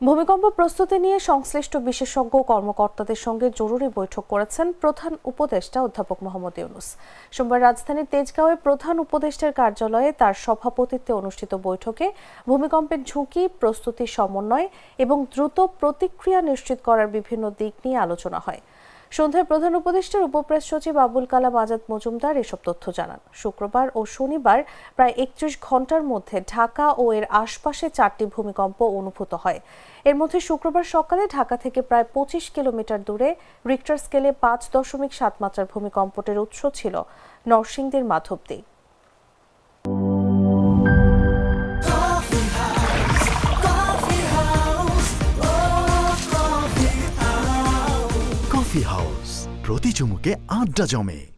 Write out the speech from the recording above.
ভূমিকম্প প্রস্তুতি নিয়ে সংশ্লিষ্ট বিশেষজ্ঞ কর্মকর্তাদের সঙ্গে জরুরি বৈঠক করেছেন প্রধান উপদেষ্টা অধ্যাপক মোহাম্মদ ইউনুস। সোমবার রাজধানীর তেজগাঁওয়ে প্রধান উপদেষ্টার কার্যালয়ে তার সভাপতিত্বে অনুষ্ঠিত বৈঠকে ভূমিকম্পের ঝুঁকি, প্রস্তুতি সমন্বয় এবং দ্রুত প্রতিক্রিয়া নিশ্চিত করার বিভিন্ন দিক নিয়ে আলোচনা হয়। সন্ধ্যায় প্রধান উপদেষ্টার উপপ্রেস সচিব আবুল কালাম আজাদ মজুমদার এসব তথ্য জানান। শুক্রবার ও শনিবার প্রায় একত্রিশ ঘণ্টার মধ্যে ঢাকা ও এর আশপাশে চারটি ভূমিকম্প অনুভূত হয়। এর মধ্যে শুক্রবার সকালে ঢাকা থেকে প্রায় পঁচিশ কিলোমিটার দূরে রিক্টার স্কেলে পাঁচ দশমিক সাত মাত্রার ভূমিকম্পটের উৎস ছিল নরসিংদীর মাধবদী। Coffee house. প্রতি চুমুকে আড্ডা জমে।